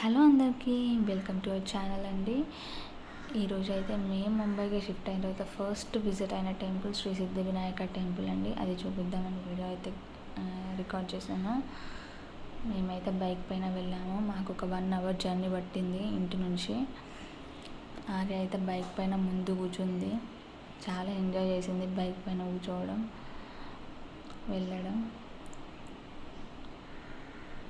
Hello అందరికీ welcome to our channel అండి. ఈరోజు అయితే మేము ముంబైకి షిఫ్ట్ అయిన తర్వాత ఫస్ట్ విజిట్ అయిన టెంపుల్ శ్రీ సిద్ధి వినాయక టెంపుల్ అండి. అది చూపిద్దామని వీడియో అయితే రికార్డ్ చేశాను. మేమైతే బైక్ పైన వెళ్ళాము. మాకు ఒక వన్ అవర్ జర్నీ పట్టింది ఇంటి నుంచి. ఆర్య అయితే బైక్ పైన ముందు కూర్చుంది. చాలా ఎంజాయ్ చేసింది బైక్ పైన కూర్చోవడం వెళ్ళడం.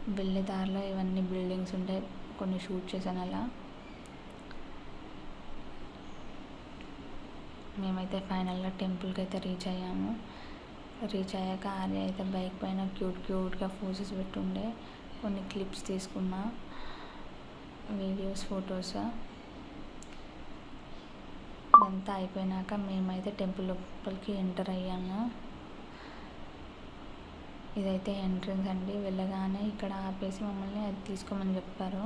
వెళ్ళే దారిలో ఇవన్నీ బిల్డింగ్స్ ఉంటాయి. కొన్ని షూట్ చేశాను అలా. మేమైతే ఫైనల్గా టెంపుల్కి అయితే రీచ్ అయ్యాము. రీచ్ అయ్యాక ఆర్య అయితే బైక్ పైన క్యూట్ క్యూట్గా ఫోజెస్ పెట్టుండే. కొన్ని క్లిప్స్ తీసుకున్నా. Videos photos. ఇదంతా అయిపోయినాక మేమైతే టెంపుల్ లోపలికి ఎంటర్ అయ్యాము. ఇదైతే ఎంట్రన్స్ అండి. వెళ్ళగానే ఇక్కడ ఆపేసి మమ్మల్ని అది తీసుకోమని చెప్పారు.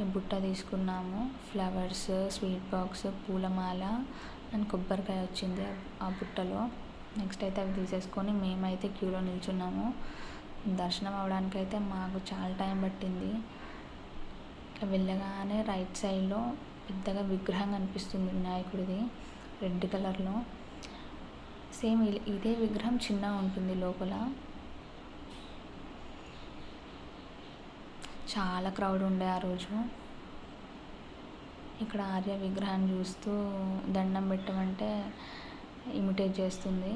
ఈ బుట్ట తీసుకున్నాము. ఫ్లవర్స్ స్వీట్ బాక్స్ పూలమాల అండ్ కొబ్బరికాయ వచ్చింది ఆ బుట్టలో. నెక్స్ట్ అయితే అవి తీసేసుకొని మేమైతే క్యూలో నిల్చున్నాము. దర్శనం అవడానికి అయితే మాకు చాలా టైం పట్టింది. వెళ్ళగానే రైట్ సైడ్లో పెద్దగా విగ్రహం కనిపిస్తుంది వినాయకుడిది రెడ్ కలర్లో. సేమ్ ఇదే విగ్రహం చిన్నగా ఉంటుంది లోపల. చాలా క్రౌడ్ ఉండే ఆ రోజు. ఇక్కడ ఆర్య విగ్రహాన్ని చూస్తూ దండం పెట్టమంటే ఇమిటేట్ చేస్తుంది.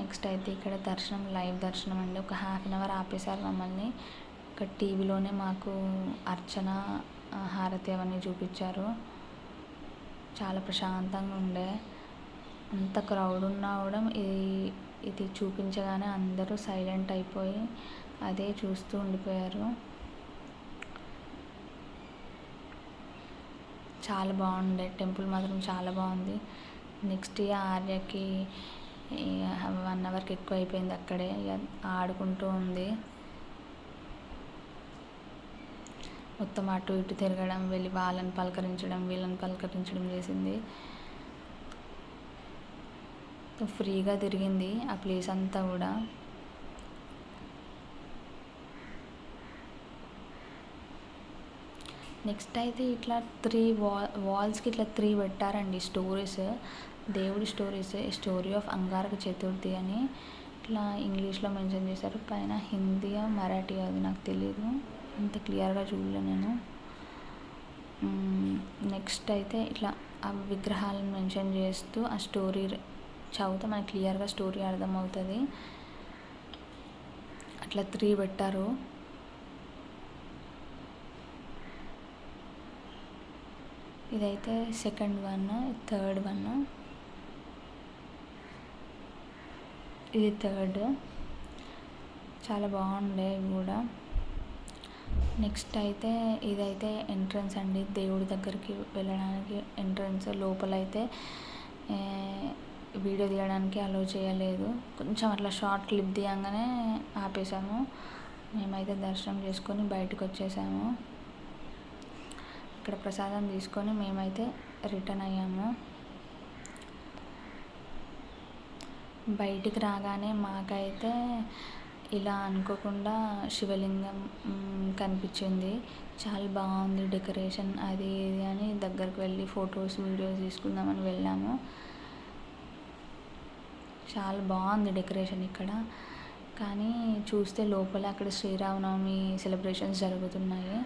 నెక్స్ట్ అయితే ఇక్కడ దర్శనం లైవ్ దర్శనం అండి. ఒక హాఫ్ అన్ అవర్ ఆపేశారు మమ్మల్ని. ఇక్కడ టీవీలోనే మాకు అర్చన హారతి అవన్నీ చూపించారు. చాలా ప్రశాంతంగా ఉండే. అంత క్రౌడ్ ఉన్నా కూడా ఇది ఇది చూపించగానే అందరూ సైలెంట్ అయిపోయి అదే చూస్తూ ఉండిపోయారు. చాలా బాగుండే. టెంపుల్ మాత్రం చాలా బాగుంది. నెక్స్ట్ ఇక ఆర్యకి వన్ అవర్కి ఎక్కువ అయిపోయింది అక్కడే. ఇక ఆడుకుంటూ ఉంది. మొత్తం అటు ఇటు తిరగడం వెళ్ళి వాళ్ళని పలకరించడం వీళ్ళని పలకరించడం చేసింది. ఫ్రీగా తిరిగింది ఆ ప్లేస్ అంతా కూడా. నెక్స్ట్ అయితే ఇట్లా త్రీ వాల్ వాల్స్కి ఇట్లా త్రీ పెట్టారండి స్టోరీస్. దేవుడి స్టోరీస్ స్టోరీ ఆఫ్ అంగారక చతుర్థి అని ఇట్లా ఇంగ్లీష్లో మెన్షన్ చేశారు. పైన హిందీ మరాఠీ అది నాకు తెలియదు అంత క్లియర్గా చూడలే నేను. నెక్స్ట్ అయితే ఇట్లా ఆ విగ్రహాలను మెన్షన్ చేస్తూ ఆ స్టోరీ చదివితే మనకి క్లియర్గా స్టోరీ అర్థమవుతుంది. అట్లా త్రీ పెట్టారు. ఇదైతే సెకండ్ వన్ థర్డ్ వన్. ఇది థర్డ్. చాలా బాగుండే కూడా. నెక్స్ట్ అయితే ఇదైతే ఎంట్రన్స్ అండి. దేవుడి దగ్గరికి వెళ్ళడానికి ఎంట్రన్స్. లోపలైతే వీడియో తీయడానికి అలో చేయలేదు. కొంచెం అట్లా షార్ట్ క్లిప్ తీయంగానే ఆపేసాము. మేమైతే దర్శనం చేసుకొని బయటకు వచ్చేసాము ఇక్కడ ప్రసాదం తీసుకొని మేమైతే రిటర్న్ అయ్యాము. బయటికి రాగానే మాకైతే ఇలా అనుకోకుండా శివలింగం కనిపించింది. చాలా బాగుంది డెకరేషన్ అది ఇది అని దగ్గరకు వెళ్ళి ఫొటోస్ వీడియోస్ తీసుకుందామని వెళ్ళాము. చాలా బాగుంది డెకరేషన్ ఇక్కడ. కానీ చూస్తే లోపల అక్కడ శ్రీరామనవమి సెలబ్రేషన్స్ జరుగుతున్నాయి.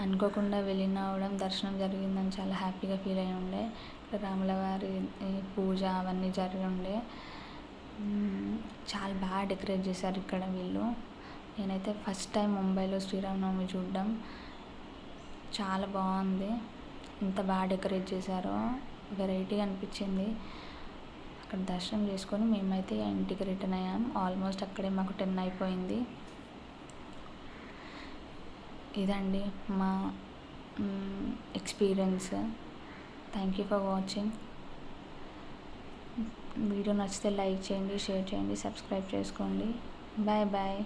అనుకోకుండా వెళ్ళినవడం దర్శనం జరిగిందని చాలా హ్యాపీగా ఫీల్ అయి ఉండే. రాముల వారి పూజ అవన్నీ జరిగి ఉండే. చాలా బాగా డెకరేట్ చేశారు ఇక్కడ వీళ్ళు. నేనైతే ఫస్ట్ టైం ముంబైలో శ్రీరామనవమి చూడడం. చాలా బాగుంది. ఎంత బాగా డెకరేట్ చేశారో. వెరైటీగా అనిపించింది. అక్కడ దర్శనం చేసుకొని మేమైతే ఇంటికి రిటర్న్ అయ్యాం. ఆల్మోస్ట్ అక్కడే మాకు టెన్ అయిపోయింది. ఇదండి మా experience. Thank you for watching video నచ్చితే లైక్ చేయండి షేర్ చేయండి సబ్స్క్రైబ్ చేసుకోండి. Bye bye